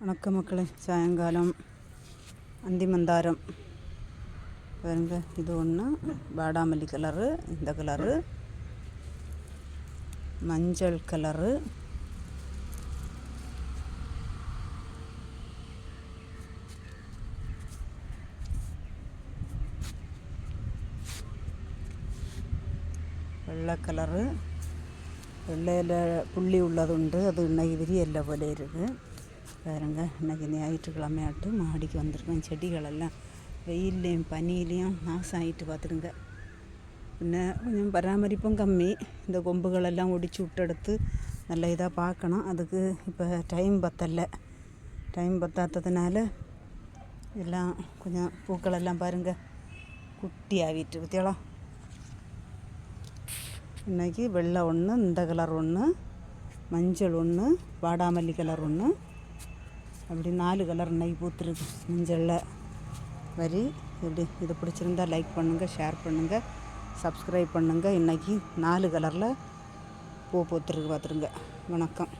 வணக்கம் மக்களே சாயங்காலம் அந்திமந்தாரம் பாருங்க இது ஒன்று வாடாமல்லி கலரு இந்த கலரு மஞ்சள் கலரு വെള്ള കളറ് வெள்ளையில் புள்ளி உள்ளதுண்டு அது இன்னைக்கு விரியல்ல போல இருக்குது பாருங்க இன்னைக்கு ஞாயிற்றுக்கிழமையாட்டு மாடிக்கு வந்திருக்கோம். செடிகளெல்லாம் வெயில்லையும் பனியிலையும் நாசம் ஆகிட்டு பார்த்துருங்க பின்ன கொஞ்சம் பராமரிப்பும் கம்மி. இந்த கொம்புகளெல்லாம் ஒடிச்சு விட்டெடுத்து நல்ல இதாக பார்க்கணும். அதுக்கு இப்போ டைம் பத்தலை. டைம் பத்தாததுனால எல்லாம் கொஞ்சம் பூக்களெல்லாம் பாருங்கள் குட்டி ஆகிட்டு பற்றியலாம் இன்றைக்கி வெள்ளை ஒன்று இந்த கலர் ஒன்று மஞ்சள் ஒன்று வாடாமல்லி கலர் ஒன்று அப்படி நாலு கலர் நெய் பூத்துருக்கு மஞ்சளில் வரி இப்படி இது பிடிச்சிருந்தா லைக் பண்ணுங்கள் ஷேர் பண்ணுங்கள் சப்ஸ்கிரைப் பண்ணுங்கள் இன்றைக்கி நாலு கலரில் பூ பூத்துருக்கு பார்த்துருங்க வணக்கம்.